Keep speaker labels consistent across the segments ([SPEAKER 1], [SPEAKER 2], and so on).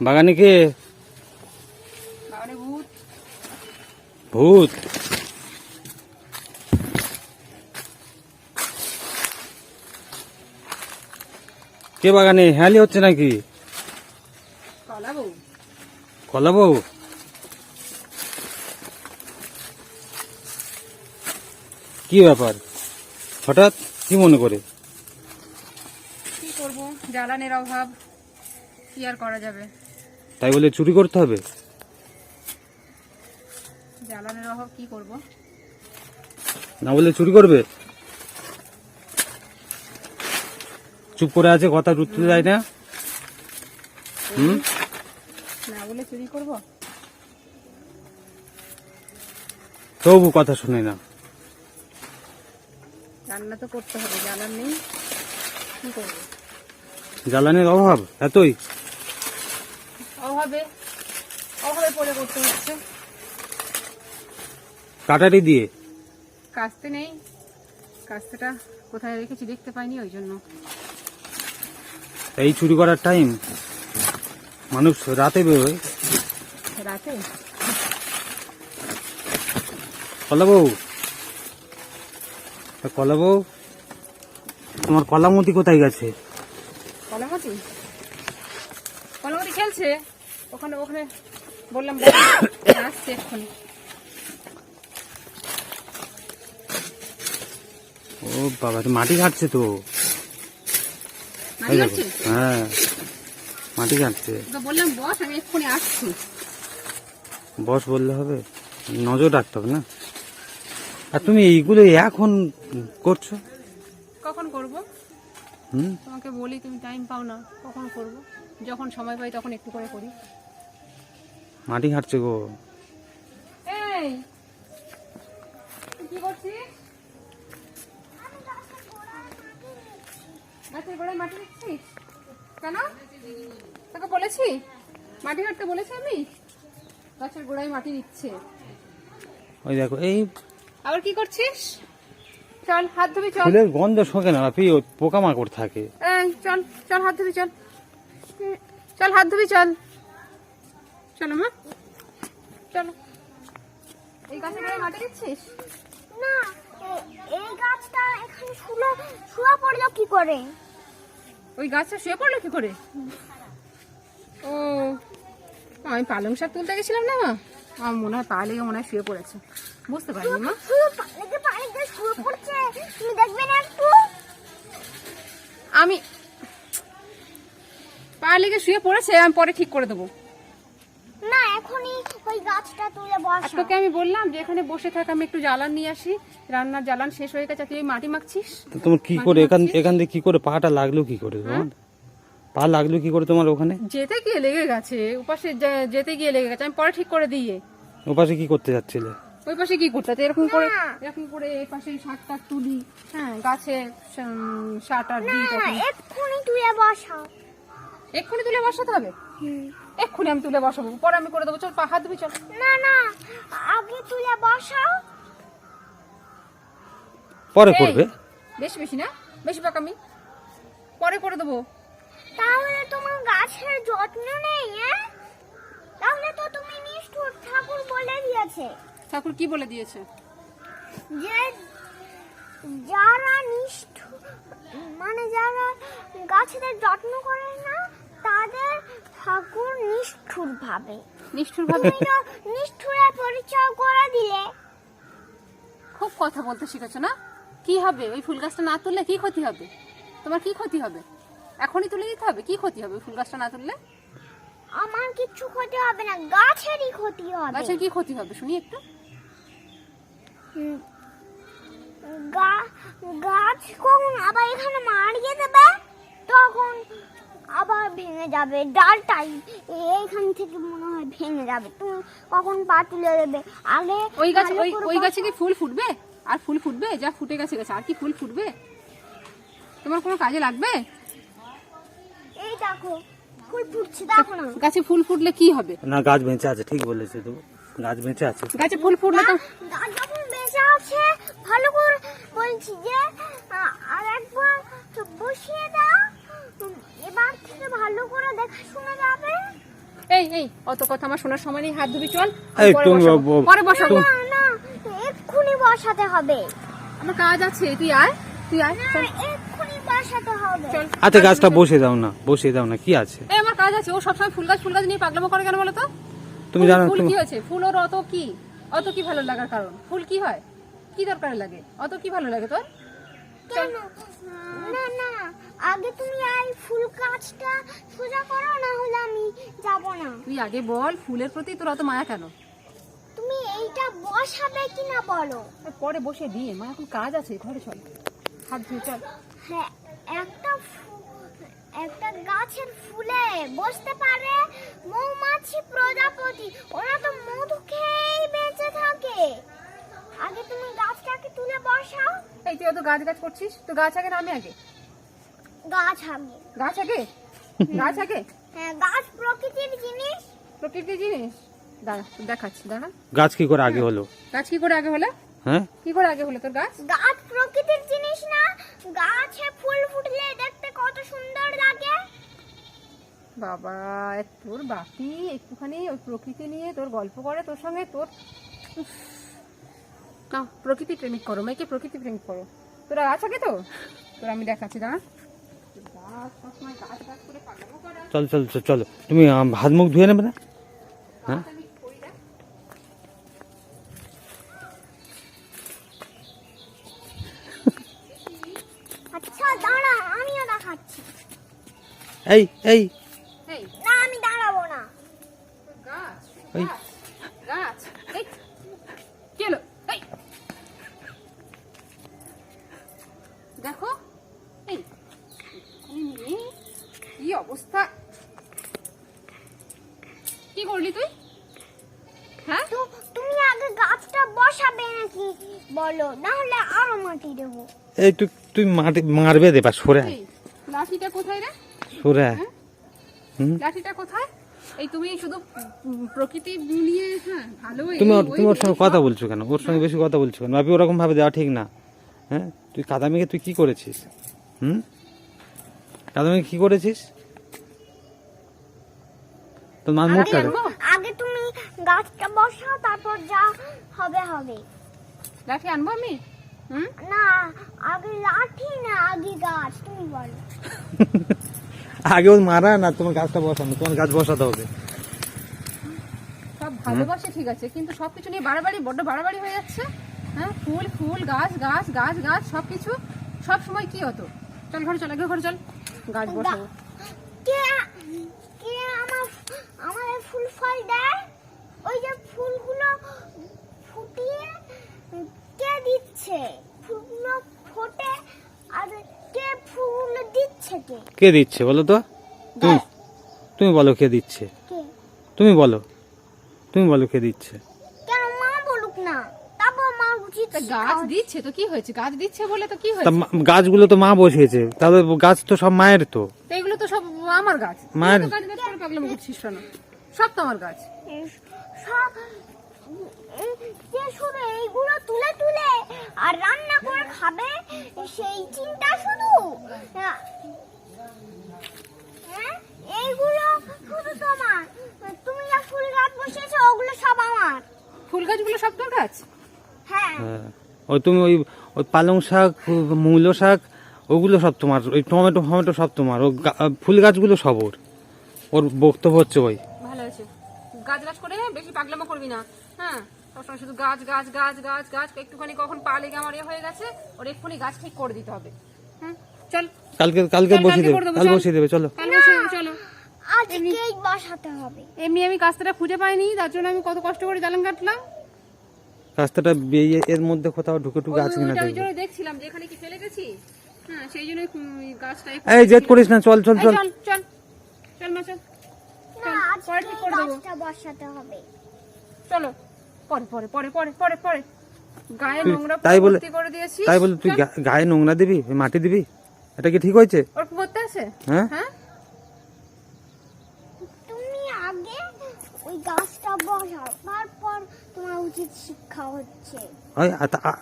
[SPEAKER 1] বাগানে কে?
[SPEAKER 2] ভূত?
[SPEAKER 1] কে বাগানে? হ্যালি হচ্ছে নাকি?
[SPEAKER 2] কলা বউ।
[SPEAKER 1] কলা বউ? কি ব্যাপার? হঠাৎ কি মনে করে?
[SPEAKER 2] কি করব? জ্বালানির অভাব। কি আর করা যাবে?
[SPEAKER 1] তাই বলে চুরি করতে হবে?
[SPEAKER 2] জ্বালানির অভাব কি করব?
[SPEAKER 1] না বলে চুরি করবে? চুপ করে আছে কথা উঠতে যায় না। হুম?
[SPEAKER 2] না বলে চুরি করব?
[SPEAKER 1] তবু কথা শুনে না।
[SPEAKER 2] রান্না তো করতে হবে জ্বালান নেই কি করব?
[SPEAKER 1] জ্বালানির অভাব এতই?
[SPEAKER 2] অভাবে অভাবে পড়ে করতে হচ্ছে।
[SPEAKER 1] কাটারি দিয়ে?
[SPEAKER 2] কাস্তে নেই। কাস্তেটা কোথায় রেখেছি দেখতে পাইনি ওই জন্য।
[SPEAKER 1] এই চুরি করার টাইম মানুষ রাতে বেরোয়।
[SPEAKER 2] রাতে?
[SPEAKER 1] কলা বউ কলা বউ তোমার কলামতি কোথায় গেছে?
[SPEAKER 2] কলামতি? কলামতি খেলছে? ওখানে ওখানে বললাম বল, আসছে এক্ষুনি।
[SPEAKER 1] ও বাবা তো মাটি ঘাটছে তো। হ্যাঁ মাটি ঘাটছে
[SPEAKER 2] তো বললাম বস আমি এক্ষুনি আসছি।
[SPEAKER 1] বস বললে হবে নজর রাখতে হবে না। আর তুমি এইগুলো এখন করছ?
[SPEAKER 2] কখন করব?
[SPEAKER 1] হুম?
[SPEAKER 2] তোমাকে বলি তুমি টাইম পাও না কখন করব? যখন সময় পাই তখন একটু করে করি।
[SPEAKER 1] মাটি ঘাটছে গো।
[SPEAKER 2] এই তুই কি করছিস? গাছের গোড়ায় মাটি দিচ্ছিস কেন? তোকে বলেছি। মাটি বলেছি আমি? গাছের গোড়ায় মাটি দিচ্ছে।
[SPEAKER 1] ওই দেখো এই
[SPEAKER 2] আবার কি করছিস? চল হাত ধুবি চল।
[SPEAKER 1] ফুলের গন্ধ শোকে না পোকামাকড় থাকে।
[SPEAKER 2] এই চল চল হাত ধুবি চল। চল হাত ধুবি চল। চলো মা। চলো। এই গাছের গোড়ায় মাটি দিচ্ছিস?
[SPEAKER 3] না এই গাছটা এখানে শুলো শুয়া পড়ল কি করে?
[SPEAKER 2] ওই গাছটা শুয়ে পড়ল কি করে? ও আমি পালং শাক তুলতে গেছিলাম না মা? আমার মনে হয় পা লেগে মনে হয় শুয়ে পড়েছে। বুঝতে পারিনি মা।
[SPEAKER 3] শুয়ে পড়ছে। তুমি দেখবে না একটু?
[SPEAKER 2] আমি পা লেগে শুয়ে পড়েছে আমি পরে ঠিক করে দেবো।
[SPEAKER 3] ওই গাছটা তুলে
[SPEAKER 2] আর
[SPEAKER 3] বসা
[SPEAKER 2] তোকে আমি বললাম যে এখানে বসে থাক আমি একটু জ্বালান নিয়ে আসি। রান্নার জ্বালান শেষ হয়ে গেছে। তুই মাটি মাখছিস?
[SPEAKER 1] তোমার কি করে? এখান এখান থেকে কি করে? পাটা লাগল কি করে তোমার? পা লাগল কি করে তোমার ওখানে?
[SPEAKER 2] যেতে গিয়ে লেগে গেছে। ওপাশে যে- যেতে গিয়ে লেগে গেছে। আমি পরে ঠিক করে দিয়ে
[SPEAKER 1] ওপাশে কি করতে যাচ্ছিলে?
[SPEAKER 2] ওই পাশে কি করতে? এরকম করে এরকম করে এই পাশে শাক টাক তুলি। হ্যাঁ গাছে শাট আর দিই
[SPEAKER 3] এক্ষুনি তুলে বসাও।
[SPEAKER 2] এক্ষুনি তুলে বসাতে হবে? এক্ষুনি আমি তুলে বসাবো। পরে আমি করে দেবো। চল পা হাত ধুবি চল।
[SPEAKER 3] না না আগে তুলে বসাও।
[SPEAKER 1] পরে করবে।
[SPEAKER 2] বেশি বেশি না? বেশি পাকামি পরে করে দেবো।
[SPEAKER 3] তাহলে তোমার গাছের যত্ন নেই হ্যাঁ? তাহলে তো তুমি নিষ্ঠুর ঠাকুর বলে দিয়েছে।
[SPEAKER 2] ঠাকুর কি বলে দিয়েছে?
[SPEAKER 3] যে যারা নিষ্ঠুর মানে যারা গাছেদের যত্ন করে ঠাকুর নিষ্ঠুর ভাবে
[SPEAKER 2] নিষ্ঠুর ভাবে
[SPEAKER 3] নিষ্ঠুরের পরিচয় করে দিলে।
[SPEAKER 2] খুব কথা বলতে শিখেছো না? কি হবে? ওই ফুল গাছটা না তুললে কি ক্ষতি হবে? তোমার কি ক্ষতি হবে? এখনই তুলে দিতে হবে? কি ক্ষতি হবে ফুল গাছটা না তুললে?
[SPEAKER 3] আমার কিচ্ছু ক্ষতি হবে না গাছেরই ক্ষতি হবে।
[SPEAKER 2] গাছের কি ক্ষতি হবে? শুনি একটু।
[SPEAKER 3] গাছ কখন আবার এখানে মারিয়ে দেবে? তখন আবার ভেঙে যাবে ডালটাই। এইখান থেকে মনে হয় ভেঙে যাবে। তুমি কখন পা তুলে দেবে? আগে
[SPEAKER 2] ওই গাছ ওই ওই গাছে কি ফুল ফুটবে? আর ফুল ফুটবে? যা ফুটে গেছে গেছে আর কি ফুল ফুটবে? তোমার কোনো কাজে লাগবে?
[SPEAKER 3] এই দেখো ফুল ফুটছে দেখো না।
[SPEAKER 2] গাছে ফুল ফুটলে কি হবে?
[SPEAKER 1] না গাছ বেঁচে আছে ঠিক বলেছে তো গাছ বেঁচে আছে।
[SPEAKER 2] গাছে ফুল ফুটলে তো
[SPEAKER 3] গাছ যখন বেঁচে আছে ভালো করে বলছি যে আর একবার বসিয়ে দাও। ভালো করে দেখাশোনা যাবে।
[SPEAKER 2] এই এই অত কথা আমার শোনার সময় নেই হাত ধুবি চল। পরে
[SPEAKER 1] তুমি
[SPEAKER 2] বসাবো।
[SPEAKER 3] না না এক্ষুনি বসাতে হবে।
[SPEAKER 2] আমার কাজ আছে তুই আয় তুই আয়
[SPEAKER 3] এক্ষুনি বসাতে হবে।
[SPEAKER 1] আচ্ছা গাছটা বসে দাও না বসিয়ে দাও না কি আছে?
[SPEAKER 2] এই আমার কাজ আছে ও সবসময় ফুল গাছ ফুল গাছ নিয়ে পাগলামো করে কেন বলো তো?
[SPEAKER 1] তুমি
[SPEAKER 2] ফুল-
[SPEAKER 1] জানো
[SPEAKER 2] ফুল কি হয়েছে? ফুল ওর অত কি? অত কি ভালো লাগার কারণ? ফুল কি হয়? কি দরকারে লাগে? অত কি ভালো লাগে তোর?
[SPEAKER 3] না না আগে তুমি এই ফুল গাছটা সোজা করো না হলে আমি যাব না।
[SPEAKER 2] তুই আগে বল ফুলের প্রতি তোর অত মায়া কেন?
[SPEAKER 3] তুমি এইটা বসাবে কিনা বলো?
[SPEAKER 2] পরে বসে দিয়ে মা এখন কাজ আছে ঘরে চল। হাত ধুয়ে চল।
[SPEAKER 3] হ্যাঁ একটা একটা গাছের ফুলে বসতে পারে মৌমাছি প্রজাপতি। ওরা তো মধু খেয়েই বেঁচে থাকে। আগে তুমি গাছটাকে তুলে বসাও।
[SPEAKER 2] এই তুই অত গাছ গাছ করছিস? তো গাছ আগে না আমি আগে।
[SPEAKER 3] গাছ আগে।
[SPEAKER 2] গাছ আগে? গাছ আগে?
[SPEAKER 3] হ্যাঁ গাছ প্রকৃতির জিনিস।
[SPEAKER 2] প্রকৃতির জিনিস? দাঁড়া তোর দেখাচ্ছি দাঁড়া।
[SPEAKER 1] গাছ কি করে আগে হলো?
[SPEAKER 2] গাছ কি করে আগে হলো?
[SPEAKER 1] হ্যাঁ?
[SPEAKER 2] কি করে আগে হলো তোর গাছ?
[SPEAKER 3] গাছ প্রকৃতির জিনিস না গাছে ফুল ফুটলে দেখতে কত সুন্দর লাগে।
[SPEAKER 2] বাবা তোর বাপি একটুখানি ওই প্রকৃতি নিয়ে তোর গল্প করে তোর সঙ্গে তোর। প্রকৃতি প্রেমিক করো মেয়েকে প্রকৃতি প্রেমিক করো। তোরা গাছ আগে তো? তোর আমি দেখাচ্ছি দাঁড়া গাছ সবসময় গাছ গাছ করে পাগলামো করা
[SPEAKER 1] চল চল চল, চলো। তুমি হাত মুখ ধুয়ে নেবে না? হ্যাঁ।
[SPEAKER 3] আচ্ছা
[SPEAKER 1] এই এই
[SPEAKER 3] না আমি দাঁড়াবো না
[SPEAKER 2] তোর গাছ
[SPEAKER 1] ওই।
[SPEAKER 2] গাছ গাছ এই কি হলো এই দেখো এই এখানে নিয়ে কি অবস্থা কি করলি তুই? হ্যাঁ?
[SPEAKER 3] তো তুমি আগে গাছটা বসাবে নাকি? বলো না হলে আরও মাটি দেবো।
[SPEAKER 1] এই তুই তুই মাটি মারবে দেবা সরে আয়,
[SPEAKER 2] লাঠিটা কোথায় রে?
[SPEAKER 1] সরে আয়।
[SPEAKER 2] হ্যাঁ?
[SPEAKER 1] হুম?
[SPEAKER 2] লাঠিটা কোথায়? এই তুমি শুধু প্রকৃতি নিয়ে হ্যাঁ ভালো
[SPEAKER 1] তুমি তুমি ওর সঙ্গে কথা বলছো কেন? ওর সঙ্গে বেশি কথা বলছো কেন? ভাবি ওরকম ভাবে দেওয়া ঠিক না। হ্যাঁ? তুই কাদামিকে তুই কি করেছিস? হুম? কাদামিকে কি করেছিস? তোর মার মুখটা
[SPEAKER 3] আগে তুমি গাছটা বসাও তারপর যা হবে হবে।
[SPEAKER 2] লাঠি আনব আমি? হুম?
[SPEAKER 3] না আগে লাঠি না আগে গাছ তুমি বলো।
[SPEAKER 1] আগে ওর মারা না তোমার গাছটা বসানো তোমার গাছ বসাতে হবে।
[SPEAKER 2] সব ভালোবাসে ঠিক আছে কিন্তু সবকিছু নিয়ে বাড়াবাড়ি বড্ড বাড়াবাড়ি হয়ে যাচ্ছে। হ্যাঁ ফুল ফুল গাছ গাছ গাছ গাছ সবকিছু। সব সময় কি হতো? চল ঘরে চল আগে ঘরে চল। গাছ বসাবো
[SPEAKER 3] কে কে আমার আমাদের ফুল দেয় ওই যে ফুলগুলো ফুটিয়ে কে দিচ্ছে? ফুলগুলো ফোটে আর কে ফুলগুলো দিচ্ছে কে?
[SPEAKER 1] কে দিচ্ছে বলো তো? তুমি তুমি বলো কে দিচ্ছে? তুমি বলো। তুমি বলো কে দিচ্ছে?
[SPEAKER 3] কেন মা বলুক না? তারপর মা উচিত
[SPEAKER 2] গাছ দিচ্ছে তো কি হয়েছে? গাছ দিচ্ছে বলে তো কি হয়েছে?
[SPEAKER 1] গাছগুলো তো মা বসিয়েছে। তাহলে গাছ তো সব মায়ের তো।
[SPEAKER 2] এগুলো তো সব আমার গাছ।
[SPEAKER 1] মায়ের-
[SPEAKER 2] পাগলামো করছিস সব তো আমার গাছ
[SPEAKER 3] সব যে শুধু এইগুলো তুলে তুলে আর রান্না করে খাবে সেই চিন্তা শুধু? হ্যাঁ, হ্যাঁ? এইগুলো শুধু তোমার। তুমি যা ফুল গাছ বসিয়েছো ওগুলো সব আমার।
[SPEAKER 2] ফুল গাছগুলো সব তোর গাছ
[SPEAKER 3] হ্যাঁ।
[SPEAKER 1] হ্যাঁ। ওই তুমি ওই ওই পালং শাক মূলো শাক ওগুলো সব তোমার ওই টমেটো ফমেটো সব তোমার ও ফুল গাছগুলো সব ওর। ওর বক্তব্য হচ্ছে ওই।
[SPEAKER 2] গাছ গাছ করে বেশি পাগলামো করবি না। হ্যাঁ সবসময় শুধু গাছ গাছ গাছ গাছ গাছ একটুখানি কখন পা লেগে আমার এ হয়ে গেছে ওর এক্ষুনি গাছ ঠিক করে দিতে হবে। হুম চল।
[SPEAKER 1] কালকে কালকে বসিয়ে দেবে কাল বসিয়ে দেবে চলো।
[SPEAKER 2] কাল বসে চলো।
[SPEAKER 3] আজকেই বসাতে হবে।
[SPEAKER 2] এমনি আমি খুঁজে পাইনি তার জন্য আমি কত কষ্ট করে জালান কাটলাম।
[SPEAKER 1] রাস্তাটা বেরিয়ে এর মধ্যে কোথাও ঢুকে ঢুকে আছে কিনা
[SPEAKER 2] ওই জন্য দেখছিলাম যে এখানে কি ফেলে গেছি। হ্যাঁ সেই জন্য গাছটা
[SPEAKER 1] এই জেদ করিস না চল চল। চল
[SPEAKER 2] চল। চল মা চল, পরে ঠিক করে দেবো।
[SPEAKER 3] বসাতে হবে।
[SPEAKER 2] চলো পরে পরে পরে পরে পরে পরে। গায়ে নোংরা
[SPEAKER 1] তাই বলে-
[SPEAKER 2] করে দিয়েছি
[SPEAKER 1] তাই বলে তুই গায়ে নোংরা দিবি মাটি দিবি? এটা কি ঠিক হয়েছে?
[SPEAKER 2] ওর পড়তে আছে?
[SPEAKER 1] হ্যাঁ?
[SPEAKER 2] হ্যাঁ?
[SPEAKER 3] তুমি আগে ওই গাছটা বসাও তারপর তোমার উচিত শিক্ষা হচ্ছে।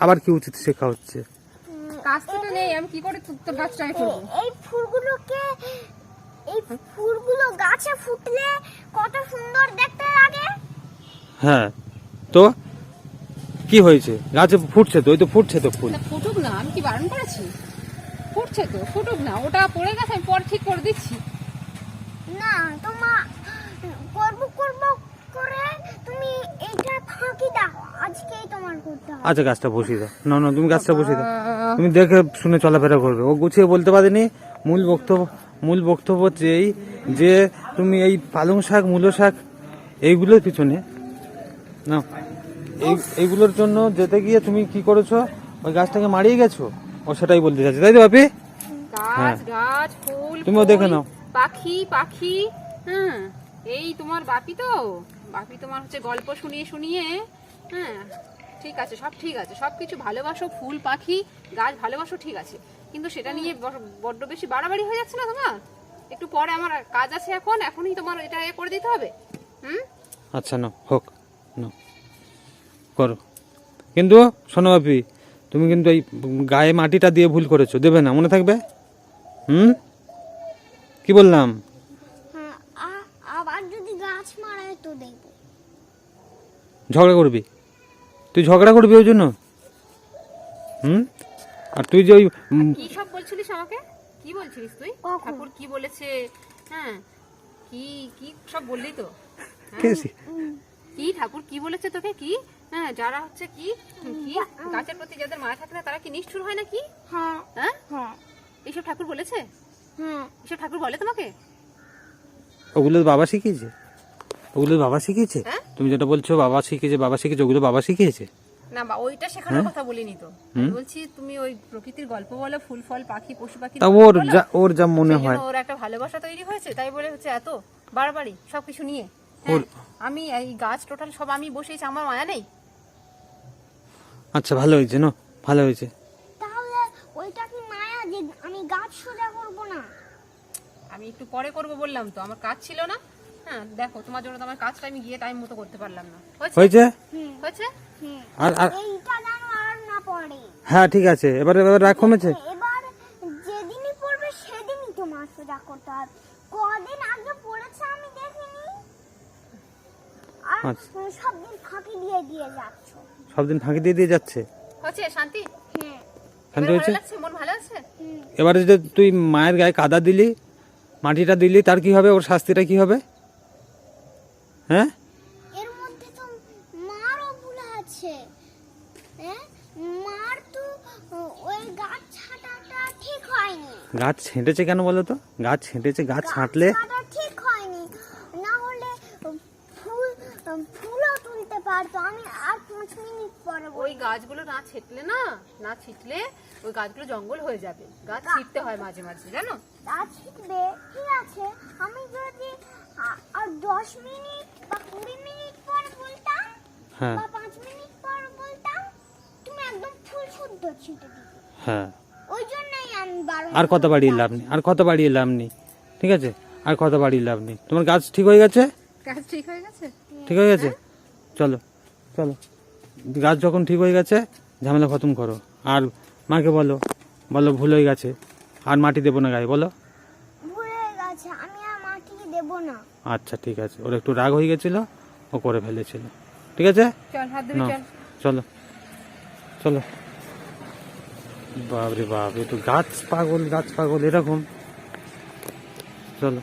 [SPEAKER 1] আবার কি উচিত শেখা হচ্ছে?
[SPEAKER 2] তো নেই আমি কি করে তোর- গাছটা
[SPEAKER 3] এই ফুলগুলোকে এই ফুলগুলো গাছে ফুটলে কত সুন্দর দেখতে লাগে।
[SPEAKER 1] হ্যাঁ। তো? কি হয়েছে? গাছে ফুটছে তো? ওই তো ফুটছে তো ফুল।
[SPEAKER 2] ফুটুক না আমি কি বারণ করেছি? ফুটছে তো ফুটুক না ওটা পড়ে গেছে আমি পর ঠিক করে দিচ্ছি।
[SPEAKER 3] না তোমা করব করব করে তুমি এটা ফাঁকি দাও আজকেই তোমার করতে হবে।
[SPEAKER 1] আচ্ছা গাছটা বসিয়ে দাও। না না তুমি গাছটা বসিয়ে দাও। তুমি দেখে শুনে চলাফেরা করবে। ও গুছিয়ে বলতে পারেনি মূল বক্তব্য মূল বক্তব্য হচ্ছে এই যে তুমি এই পালং শাক মূলো শাক এইগুলোর পিছনে না এই এইগুলোর জন্য যেতে গিয়ে তুমি কি করেছ? ওই গাছটাকে মারিয়ে গেছো? ও সেটাই বলতে চাচ্ছি তাই তো বাপি হ্যাঁ।
[SPEAKER 2] গাছ গাছ ফুল
[SPEAKER 1] তুমিও দেখে নাও।
[SPEAKER 2] পাখি পাখি হ্যাঁ এই তোমার বাপি তো? বাপি তোমার হচ্ছে গল্প শুনিয়ে শুনিয়ে হ্যাঁ ঠিক আছে সব ঠিক আছে সব কিছু ভালোবাসো ফুল পাখি গাছ ভালোবাসো ঠিক আছে। কিন্তু সেটা নিয়ে বড়- বড্ড বেশি বাড়াবাড়ি হয়ে যাচ্ছে না তোমার? একটু পরে আমার কাজ আছে এখন এখনই তোমার এটা এ করে দিতে হবে। হুম?
[SPEAKER 1] আচ্ছা না হোক না করো। কিন্তু শোনো বাপি তুমি কিন্তু এই গায়ে মাটিটা দিয়ে ভুল করেছ দেবে না মনে থাকবে? হুম? কি বললাম?
[SPEAKER 3] হ্যাঁ আ- আবার যদি গাছ মারায় তো
[SPEAKER 1] ঝগড়া করবি? তুই ঝগড়া করবি ওই জন্য? হুম? আর তুই যে ওই
[SPEAKER 2] কি সব বলছিলিস আমাকে? কি বলছিলিস তুই? ঠাকুর কি বলেছে? হ্যাঁ কি কি সব বললি তো?
[SPEAKER 1] ঠিক
[SPEAKER 2] কি ঠাকুর কি বলেছে তোকে? কি? হ্যাঁ যারা হচ্ছে কি কি গাছের প্রতি যাদের মায়া থাকে না তারা কি নিষ্ঠুর হয় না কি
[SPEAKER 3] হ্যাঁ
[SPEAKER 2] হ্যাঁ?
[SPEAKER 3] হ্যাঁ।
[SPEAKER 2] এইসব ঠাকুর বলেছে?
[SPEAKER 3] হ্যাঁ
[SPEAKER 2] এইসব ঠাকুর বলে তোমাকে?
[SPEAKER 1] ওগুলো বাবা শিখিয়েছে। ওগুলো বাবা শিখিয়েছে?
[SPEAKER 2] হ্যাঁ?
[SPEAKER 1] তুমি যেটা বলছো বাবা শিখিয়েছে বাবা শিখিয়েছে ওগুলো বাবা শিখিয়েছে?
[SPEAKER 2] না বা ওইটা শেখানোর কথা বলিনি তো। আমি বলছি তুমি ওই প্রকৃতির গল্প বলো ফুল ফল পাখি পশু পাখি
[SPEAKER 1] তা ওর যা ওর যা মনে হয়।
[SPEAKER 2] ওর একটা ভালোবাসা তৈরি হয়েছে তাই বলে হচ্ছে এত বাড়াবাড়ি সবকিছু নিয়ে। আমি এই গাছ টোটাল সব আমি বসেছি আমার মায়া নেই।
[SPEAKER 1] আচ্ছা ভালো হয়েছে না? ভালো হয়েছে।
[SPEAKER 3] তাহলে ওইটা কি মায়া যে আমি গাছ সোজা করব না?
[SPEAKER 2] আমি একটু পরে করব বললাম তো আমার কাজ ছিল না। হ্যাঁ দেখো তোমার জন্য তো আমার কাজটা আমি গিয়ে টাইম মতো করতে পারলাম না। হয়েছে?
[SPEAKER 1] হয়েছে? আর আর
[SPEAKER 3] এইটা আর না পড়ে।
[SPEAKER 1] হ্যাঁ ঠিক আছে। এবার এবার রাগ কমেছে?
[SPEAKER 3] এবার যেদিনই পড়বে সেদিনই তোমার সোজা করতে হবে। কদিন আগে পড়েছে আমি দেখিনি। আর
[SPEAKER 1] আচ্ছা।
[SPEAKER 3] সব দিন ফাঁকি দিয়ে দিয়ে যাচ্ছ।
[SPEAKER 1] সব দিন ফাঁকি দিয়ে দিয়ে যাচ্ছে?
[SPEAKER 2] হয়েছে শান্তি?
[SPEAKER 3] হ্যাঁ।
[SPEAKER 1] শান্তি হয়েছে?
[SPEAKER 2] মন ভালো আছে?
[SPEAKER 1] এবারে যদি তুই মায়ের গায়ে কাদা দিলি মাটিটা দিলি তার কি হবে? ওর শাস্তিটা কি হবে? হ্যাঁ?
[SPEAKER 3] এর মধ্যে তো মারও ভুল আছে। হ্যাঁ? মার তো ওই গাছ ছাটাটা ঠিক হয়নি।
[SPEAKER 1] গাছ ছেঁটেছে কেন বলো তো? গাছ ছেঁটেছে গাছ ছাঁটলে
[SPEAKER 3] ছাটা ঠিক হয়নি। না হলে ফুল ফুলও তুলতে পারতো। আমি আর পাঁচ মিনিট পরে
[SPEAKER 2] ওই গাছগুলো না ছিটলে না না ছিটলে ওই গাছগুলো জঙ্গল হয়ে যাবে। গাছ ছিটতে হয় মাঝে মাঝে জানো?
[SPEAKER 3] তা ছিটবে ঠিক আছে। আমি যদি আর দশ মিনিট বা কুড়ি মিনিট পর বলতাম
[SPEAKER 1] হ্যাঁ।
[SPEAKER 3] বা পাঁচ মিনিট পর বলতাম তুমি একদম ফুল শুদ্ধ ছিটে দিবে
[SPEAKER 1] হ্যাঁ।
[SPEAKER 3] ওই জন্যই আমি বারণ
[SPEAKER 1] আর কত বাড়িয়ে লাভ নেই আর কত বাড়িয়ে লাভ নেই ঠিক আছে? আর কত বাড়িয়ে লাভ নেই। তোমার গাছ ঠিক হয়ে গেছে?
[SPEAKER 2] গাছ ঠিক হয়ে গেছে?
[SPEAKER 1] ঠিক হয়ে গেছে? চলো চলো। গাছ যখন ঠিক হয়ে গেছে ঝামেলা খতম করো। আর মাকে বলো বলো ভুল হয়ে গেছে আর মাটি দেবো না গায়ে বলো
[SPEAKER 3] ভুলে গেছে আমি আর মাটি দেব না
[SPEAKER 1] আচ্ছা ঠিক আছে। ওর একটু রাগ হয়ে গেছিল ও করে ফেলেছিল। ঠিক আছে?
[SPEAKER 2] চল চল।
[SPEAKER 1] বাপরে বাপ একটু তো গাছ পাগল গাছ পাগল এরকম। চলো।